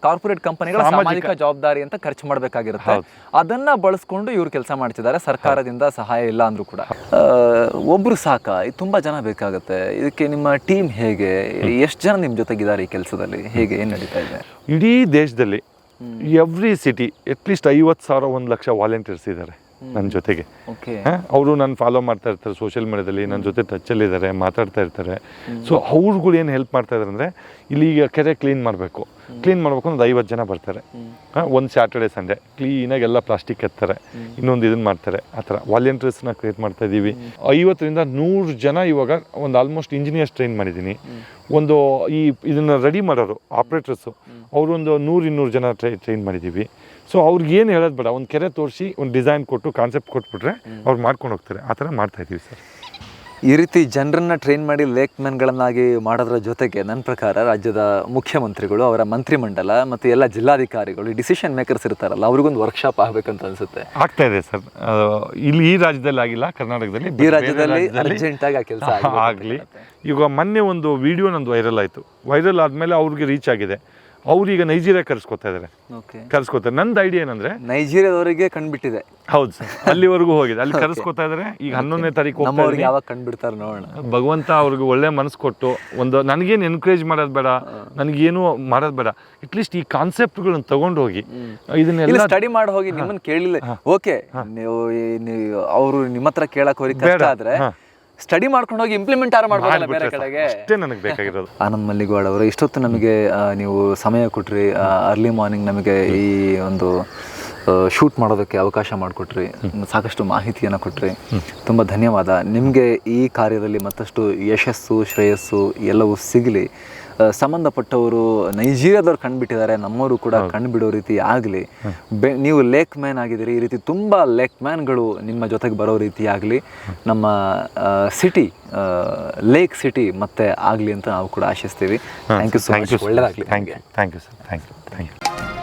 ಕಾರ್ಪೊರೇಟ್ ಕಂಪನಿಗಳ ಸಾಮಾಜಿಕ ಜವಾಬ್ದಾರಿ ಅಂತ ಖರ್ಚು ಮಾಡಬೇಕಾಗಿರುತ್ತೆ. ಅದನ್ನ ಬಳಸ್ಕೊಂಡು ಇವ್ರು ಕೆಲಸ ಮಾಡ್ತಿದ್ದಾರೆ. ಸರ್ಕಾರದಿಂದ ಸಹಾಯ ಇಲ್ಲ ಅಂದ್ರೂ ಕೂಡ. ಆ, ಒಬ್ರು ಸಾಕ ತುಂಬಾ ಜನ ಬೇಕಾಗುತ್ತೆ. ಇದಕ್ಕೆ ನಿಮ್ಮ ಟೀಮ್ ಹೇಗೆ? ಎಷ್ಟು ಜನ ನಿಮ್ ಜೊತೆಗಿದ್ದಾರೆ ಈ ಕೆಲಸದಲ್ಲಿ? ಹೇಗೆ ಏನ್ ನಡೀತಾ ಇದೆ? ಇಡೀ ದೇಶದಲ್ಲಿ ಎವ್ರಿ ಸಿಟಿ ಅಟ್ಲೀಸ್ಟ್ ಐವತ್ತು ಸಾವಿರ ಒಂದು ಲಕ್ಷ ವಾಲಂಟಿಯರ್ಸ್ ಇದ್ದಾರೆ ನನ್ನ ಜೊತೆಗೆ. ಓಕೆ ಅವರು ನಾನು ಫಾಲೋ ಮಾಡ್ತಾ ಇರ್ತಾರೆ ಸೋಷಿಯಲ್ ಮೀಡಿಯಾದಲ್ಲಿ ನನ್ನ ಜೊತೆ ಟಚಲ್ಲಿ ಇದ್ದಾರೆ ಮಾತಾಡ್ತಾ ಇರ್ತಾರೆ. ಸೊ ಅವ್ರುಗಳು ಏನು ಹೆಲ್ಪ್ ಮಾಡ್ತಾ ಇದ್ದಾರೆ ಅಂದರೆ ಇಲ್ಲಿ ಈಗ ಕೆರೆ ಕ್ಲೀನ್ ಮಾಡಬೇಕು. ಕ್ಲೀನ್ ಮಾಡಬೇಕು ಅಂದ್ರೆ ಐವತ್ತು ಜನ ಬರ್ತಾರೆ. ಒಂದು ಸ್ಯಾಟರ್ಡೆ ಸಂಡೇ ಕ್ಲೀನಾಗಿ ಎಲ್ಲ ಪ್ಲಾಸ್ಟಿಕ್ ಎತ್ತಾರೆ. ಇನ್ನೊಂದು ಇದನ್ನ ಮಾಡ್ತಾರೆ. ಆ ಥರ ವಾಲಂಟಿಯರ್ಸ್ನ ಕ್ರಿಯೇಟ್ ಮಾಡ್ತಾ ಇದ್ದೀವಿ ಐವತ್ತರಿಂದ ನೂರು ಜನ ಇವಾಗ ಒಂದು ಆಲ್ಮೋಸ್ಟ್ ಇಂಜಿನಿಯರ್ಸ್ ಟ್ರೈನ್ ಮಾಡಿದ್ದೀನಿ. ಒಂದು ಈ ಇದನ್ನು ರೆಡಿ ಮಾಡೋರು ಆಪ್ರೇಟರ್ಸು ಅವರೊಂದು ನೂರು ಇನ್ನೂರು ಜನ ಟ್ರೈ ಟ್ರೈನ್ ಮಾಡಿದ್ದೀವಿ. ಸೊ ಅವ್ರಿಗೆ ಏನು ಹೇಳೋದು ಬೇಡ ಒಂದು ಕೆರೆ ತೋರಿಸಿ ಒಂದು ಡಿಸೈನ್ ಕೊಟ್ಟು ಕಾನ್ಸೆಪ್ಟ್ ಕೊಟ್ಬಿಟ್ರೆ ಅವ್ರು ಮಾಡ್ಕೊಂಡು ಹೋಗ್ತಾರೆ ಆ ಥರ ಮಾಡ್ತಾ ಇದ್ದೀವಿ ಸರ್. ಈ ರೀತಿ ಜನರನ್ನು ಟ್ರೈನ್ ಮಾಡಿ ಲೇಕ್ ಮ್ಯಾನ್ಗಳನ್ನಾಗಿ ಮಾಡೋದ್ರ ಜೊತೆಗೆ ನನ್ನ ಪ್ರಕಾರ ರಾಜ್ಯದ ಮುಖ್ಯಮಂತ್ರಿಗಳು ಅವರ ಮಂತ್ರಿಮಂಡಲ ಮತ್ತು ಎಲ್ಲ ಜಿಲ್ಲಾಧಿಕಾರಿಗಳು ಡಿಸಿಷನ್ ಮೇಕರ್ಸ್ ಇರ್ತಾರಲ್ಲ ಅವ್ರಿಗೊಂದು ವರ್ಕ್ಶಾಪ್ ಆಗಬೇಕಂತ ಅನ್ಸುತ್ತೆ. ಆಗ್ತಾ ಇದೆ ಸರ್. ಇಲ್ಲಿ ಈ ರಾಜ್ಯದಲ್ಲಿ ಆಗಿಲ್ಲ ಕರ್ನಾಟಕದಲ್ಲಿ ಈ ರಾಜ್ಯದಲ್ಲಿ ಅರ್ಜೆಂಟಾಗಿ ಅರ್ಜೆಂಟ್ ಆಗಿ ಆ ಕೆಲಸ ಆಗಲಿ. ಈಗ ಮೊನ್ನೆ ಒಂದು ವಿಡಿಯೋ ನಂದು ವೈರಲ್ ಆಯಿತು. ವೈರಲ್ ಆದಮೇಲೆ ಅವ್ರಿಗೆ ರೀಚ್ ಆಗಿದೆ. ಅವ್ರೀಗ ನೈಜೀರಿಯಾ ಕರ್ಸ್ಕೊತಾ ಇದ್ದಾರೆ ಕರ್ಸ್ಕೊತಾರೆ. ನಂದ್ ಐಡಿಯಾ ಏನಂದ್ರೆ ನೈಜೀರಿಯಾದವರಿಗೆ ಕಣ್ಬಿಟ್ಟಿದೆ ಹೌದು ಸರ್. (laughs) ಅಲ್ಲಿವರೆಗೂ ಹೋಗಿದೆ. ಅಲ್ಲಿ ಕರ್ಸ್ಕೊತಾ ಇದ್ದಾರೆ ಈಗ ಹನ್ನೊಂದನೇ ತಾರೀಕು ಯಾವಾಗ ಕಂಡುಬಿಡ್ತಾರೆ ನೋಡೋಣ. ಭಗವಂತ ಅವ್ರಿಗೆ ಒಳ್ಳೆ ಮನಸ್ಸು ಕೊಟ್ಟು ಒಂದು ನನಗೇನು ಎನ್ಕರೇಜ್ ಮಾಡೋದು ಬೇಡ ನನಗೇನು ಮಾಡೋದು ಬೇಡ. ಅಟ್ಲೀಸ್ಟ್ ಈ ಕಾನ್ಸೆಪ್ಟ್ಗಳನ್ನ ತಗೊಂಡು ಹೋಗಿ ಇದನ್ನೆಲ್ಲ ಸ್ಟಡಿ ಮಾಡಿ ಹೋಗಿ ನಿಮ್ಮನ್ನ ಕೇಳಿಲ್ಲ. ಓಕೆ ನೀವು ಅವರು ನಿಮ್ಮ ಹತ್ರ ಕೇಳಕ್ ಹೋಗಿ ಕಷ್ಟ ಆದ್ರೆ ಸ್ಟಡಿ ಮಾಡ್ಕೊಂಡು ಹೋಗಿ ಇಂಪ್ಲಿಮೆಂಟ್ ಆರು ಮಾಡ್ಬೋದಲ್ಲ ಬೇರೆ ಕಡೆಗೆ. ಅಷ್ಟೇ ನನಗೆ ಬೇಕಾಗಿರೋದು. (laughs) ಆನಂದ್ ಮಲ್ಲಿಗೌಡ ಅವರು ಇಷ್ಟೊತ್ತು ನಮಗೆ ನೀವು ಸಮಯ ಕೊಟ್ರಿ ಅರ್ಲಿ ಮಾರ್ನಿಂಗ್ ನಮಗೆ ಈ ಒಂದು ಶೂಟ್ ಮಾಡೋದಕ್ಕೆ ಅವಕಾಶ ಮಾಡಿಕೊಟ್ರಿ. ಸಾಕಷ್ಟು ಮಾಹಿತಿಯನ್ನು ಕೊಟ್ರಿ. ತುಂಬ ಧನ್ಯವಾದ. ನಿಮಗೆ ಈ ಕಾರ್ಯದಲ್ಲಿ ಮತ್ತಷ್ಟು ಯಶಸ್ಸು ಶ್ರೇಯಸ್ಸು ಎಲ್ಲವೂ ಸಿಗಲಿ. ಸಂಬಂಧಪಟ್ಟವರು ನೈಜೀರಿಯಾದವ್ರು ಕಂಡುಬಿಟ್ಟಿದ್ದಾರೆ. ನಮ್ಮವರು ಕೂಡ ಕಂಡುಬಿಡೋ ರೀತಿ ಆಗಲಿ. ಬೆ ನೀವು ಲೇಕ್ ಮ್ಯಾನ್ ಆಗಿದ್ದೀರಿ. ಈ ರೀತಿ ತುಂಬ ಲೇಕ್ ಮ್ಯಾನ್ಗಳು ನಿಮ್ಮ ಜೊತೆಗೆ ಬರೋ ರೀತಿ ಆಗಲಿ. ನಮ್ಮ ಸಿಟಿ ಲೇಕ್ ಸಿಟಿ ಮತ್ತೆ ಆಗಲಿ ಅಂತ ನಾವು ಕೂಡ ಆಶಿಸ್ತೀವಿ. ಥ್ಯಾಂಕ್ ಯು ಸೊ ಮಚ್ ಒಳ್ಳೆಯದಾಗಲಿ thank you thank you sir thank you thank you